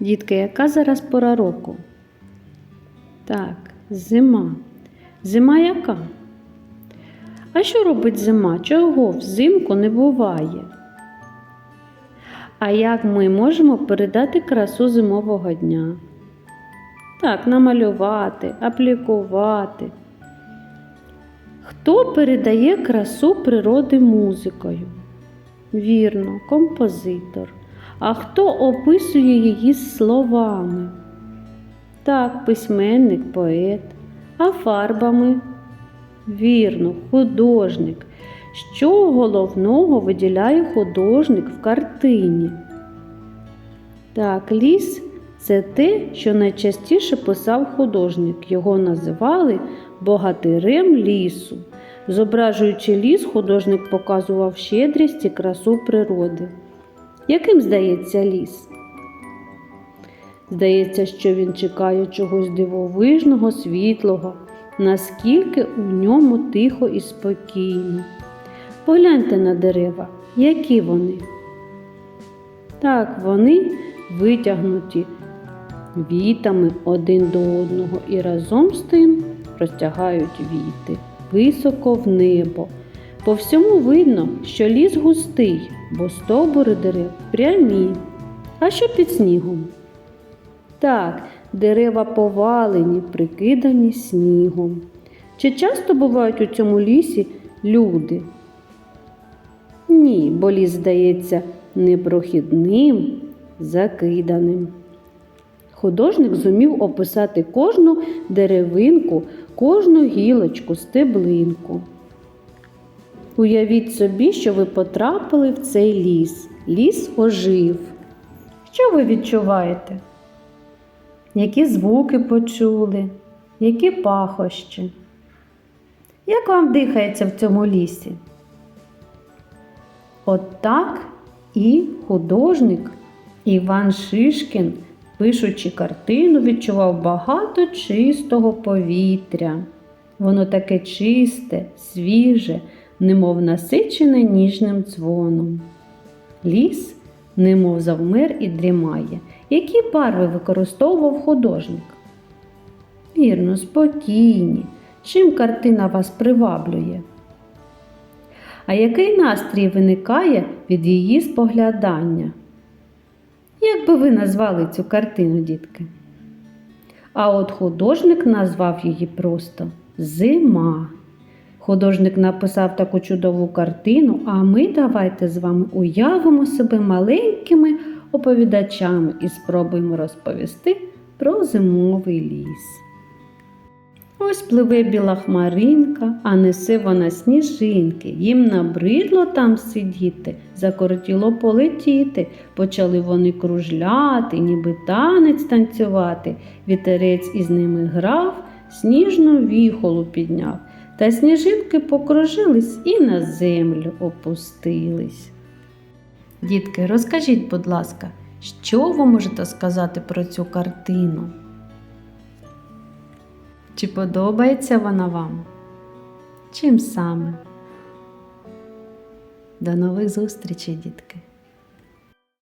Дітки, яка зараз пора року? Так, зима. Зима яка? А що робить зима? Чого взимку не буває? А як ми можемо передати красу зимового дня? Так, намалювати, аплікувати. Хто передає красу природи музикою? Вірно, композитор. А хто описує її словами? Так, письменник, поет, а фарбами? Вірно, художник. Що головного виділяє художник в картині? Так, ліс це те, що найчастіше писав художник. Його називали богатирем лісу. Зображуючи ліс, художник показував щедрість і красу природи. Яким здається ліс? Здається, що він чекає чогось дивовижного, світлого, наскільки у ньому тихо і спокійно. Погляньте на дерева, які вони. Так, вони витягнуті вітами один до одного і разом з тим розтягають віти високо в небо. По всьому видно, що ліс густий, бо стовбури дерев прямі. А що під снігом? Так, дерева повалені, прикидані снігом. Чи часто бувають у цьому лісі люди? Ні, бо ліс здається непрохідним, закиданим. Художник зумів описати кожну деревинку, кожну гілочку, стеблинку. Уявіть собі, що ви потрапили в цей ліс. Ліс ожив. Що ви відчуваєте? Які звуки почули, які пахощі? Як вам дихається в цьому лісі? От так і художник Іван Шишкін, пишучи картину, відчував багато чистого повітря. Воно таке чисте, свіже, немов насичене ніжним дзвоном. Ліс, немов завмер і дрімає. Які барви використовував художник? Вірно, спокійні. Чим картина вас приваблює? А який настрій виникає від її споглядання? Як би ви назвали цю картину, дітки? А от художник назвав її просто Зима. Художник написав таку чудову картину, а ми давайте з вами уявимо себе маленькими оповідачами і спробуємо розповісти про зимовий ліс. Ось пливе біла хмаринка, а несе вона сніжинки. Їм набридло там сидіти, закортіло полетіти. Почали вони кружляти, ніби танець танцювати. Вітерець із ними грав, сніжну віхолу підняв. Та сніжинки покружились і на землю опустились. Дітки, розкажіть, будь ласка, що ви можете сказати про цю картину? Чи подобається вона вам? Чим саме? До нових зустрічей, дітки!